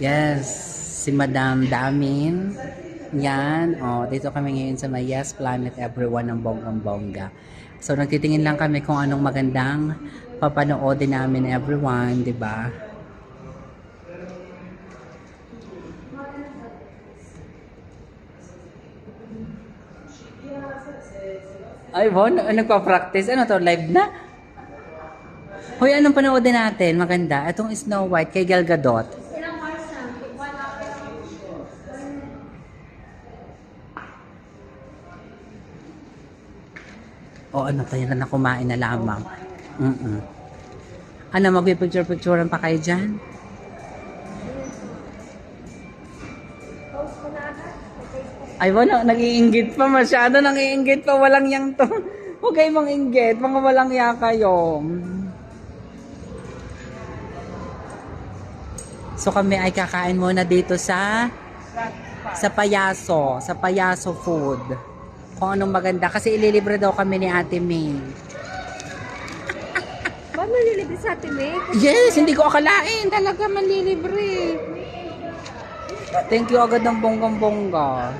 Yes, si Madam Damin. Yan. Oh, dito kami ngayon sa may Yes Planet Everyone ng Bonggang Bongga. So, nagtitingin lang kami kung anong magandang papanoodin namin everyone, di ba? Ay, Bon, nagpa-practice. Ano to, live na? Hoy, anong panoodin natin? Maganda. Itong Snow White kay Gal Gadot. O ano, tayo na kumain na lamang. Mm-mm. Ano, magpipicture-picturean pa kayo dyan? Ay, wala, nag-iinggit pa masyado, nang-iinggit pa, walang yang to. Huwag kayo mang inggit, mga walang ya kayo. So kami ay kakain muna dito sa sa Payaso, sa Payaso Food. Kung anong maganda kasi ililibre daw kami ni Ate May. Ba't nalilibre sa atin eh? Yes, hindi ko akalain talaga manlilibre. Thank you agad ng bonggang-bongga.